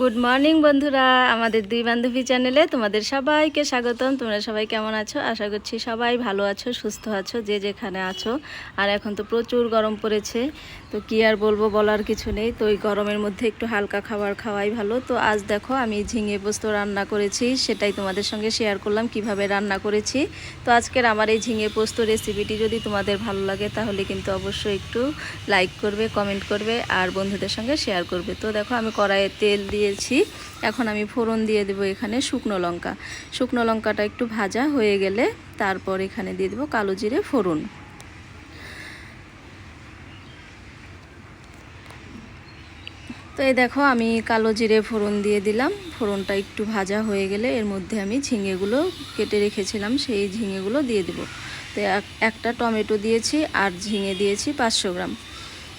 Good morning বন্ধুরা। আমাদের দুই বান্ধবী চ্যানেলে তোমাদের সবাইকে স্বাগতম। তোমরা সবাই কেমন আছো? আশা করছি সবাই ভালো আছো, সুস্থ আছো, যে যেখানে আছো। আর এখন তো প্রচুর গরম পড়েছে। তো কি আর বলব, বলার কিছু নেই। তো এই গরমের মধ্যে একটু হালকা খাবার খাওয়াই ভালো। তো আজ দেখো, আমি ঝিঙে পোস্ত রান্না করেছি। সেটাই তোমাদের সঙ্গে শেয়ার করলাম, কীভাবে রান্না করেছি। তো আজকের আমার এই ঝিঙে পোস্ত রেসিপিটি যদি তোমাদের ভালো লাগে, তাহলে কিন্তু অবশ্যই একটু লাইক করবে কমেন্ট করবে, আর বন্ধুদের সঙ্গে শেয়ার করবে। তো দেখো, আমি কড়াইয়ে তেল দিয়েছি। এখন আমি ফোড়ন দিয়ে দেবো এখানে শুকনো লঙ্কা। শুকনো লঙ্কাটা একটু ভাজা হয়ে গেলে তারপর এখানে দিয়ে দেবো কালো জিরে ফোড়ন। তো এই দেখো আমি কালো জিরে ফোড়ন দিয়ে দিলাম। ফোড়নটা একটু ভাজা হয়ে গেলে এর মধ্যে আমি ঝিঙেগুলো কেটে রেখেছিলাম, সেই ঝিঙেগুলো দিয়ে দেব। তো এক- একটা টমেটো দিয়েছি আর ঝিঙে দিয়েছি পাঁচশো গ্রাম।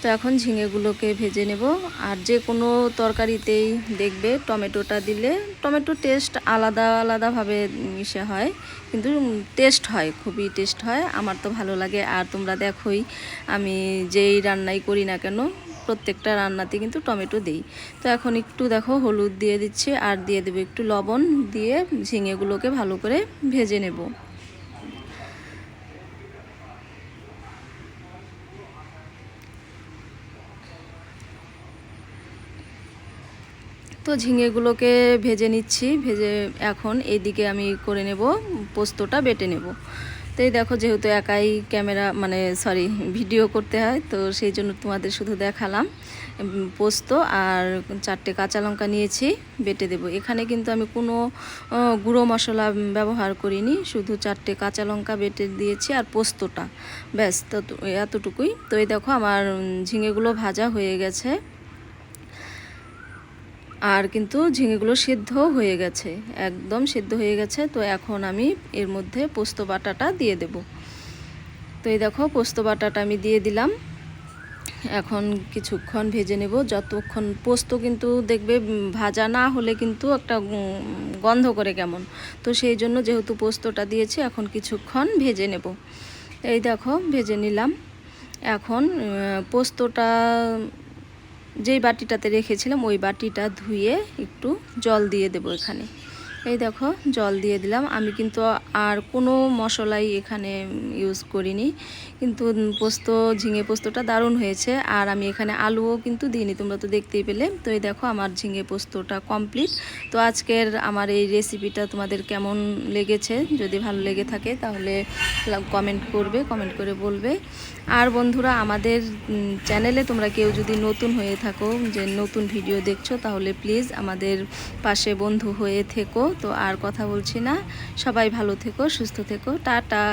তো এখন ঝিঙেগুলোকে ভেজে নেব। আর যে কোনো তরকারিতেই দেখবে টমেটোটা দিলে টমেটো টেস্ট আলাদা আলাদাভাবে মিশে হয়। কিন্তু টেস্ট হয়, খুবই টেস্ট হয়। আমার তো ভালো লাগে। আর তোমরা দেখোই আমি যেই রান্নাই করি না কেন, প্রত্যেকটা রান্নাতে কিন্তু টমেটো দিই। তো এখন একটু দেখো হলুদ দিয়ে দিচ্ছি, আর দিয়ে দেবো একটু লবণ দিয়ে ঝিঙেগুলোকে ভালো করে ভেজে নেব। তো ঝিঙেগুলোকে ভেজে নিচ্ছি, ভেজে এখন এইদিকে আমি করে নেব, পোস্তটা বেটে নেব। তো এই দেখো যেহেতু একাই ক্যামেরা মানে সরি, ভিডিও করতে হয়, তো সেই জন্য তোমাদের শুধু দেখালাম। পোস্ত আর চারটে কাঁচা লঙ্কা নিয়েছি, বেটে দেব। এখানে কিন্তু আমি কোনো গুঁড়ো মশলা ব্যবহার করিনি, শুধু চারটে কাঁচা লঙ্কা বেটে দিয়েছি আর পোস্তটা। ব্যাস, তো এতটুকুই। তো এই দেখো আমার ঝিঙেগুলো ভাজা হয়ে গেছে। আর কিন্তু ঝিঙেগুলো সিদ্ধ হয়ে গেছে, একদম সিদ্ধ হয়ে গেছে। তো এখন আমি এর মধ্যে পোস্ত বাটাটা দিয়ে দেব। তো এই দেখো, পোস্ত বাটাটা আমি দিয়ে দিলাম। এখন কিছুক্ষণ ভেজে নেব। যতক্ষণ পোস্ত কিন্তু দেখবে ভাজা না হলে কিন্তু একটা গন্ধ করে কেমন। তো সেই জন্য যেহেতু পোস্তটা দিয়েছি, এখন কিছুক্ষণ ভেজে নেব। এই দেখো, ভেজে নিলাম। এখন পোস্তটা যেই বাটিটাতে রেখেছিলাম ওই বাটিটা ধুয়ে একটু জল দিয়ে দেবো এখানে। এই দেখো, জল দিয়ে দিলাম। আমি কিন্তু আর কোনো মশলাই এখানে ইউজ করিনি। কিন্তু পোস্ত, ঝিঙে পোস্তটা দারুণ হয়েছে। আর আমি এখানে আলুও কিন্তু দিইনি, তোমরা তো দেখতেই পেলে। তো এই দেখো, আমার ঝিঙে পোস্তটা কমপ্লিট তো আজকের আমার এই রেসিপিটা তোমাদের কেমন লেগেছে? যদি ভালো লেগে থাকে, তাহলে কমেন্ট করবে কমেন্ট করে বলবে। আর বন্ধুরা, আমাদের চ্যানেলে তোমরা কেউ যদি নতুন হয়ে থাকো, যে নতুন ভিডিও দেখছ, তাহলে প্লিজ আমাদের পাশে বন্ধু হয়ে থেকো। তো আর কথা বলছি না। সবাই ভালো থেকো সুস্থ থেকো। টাটা।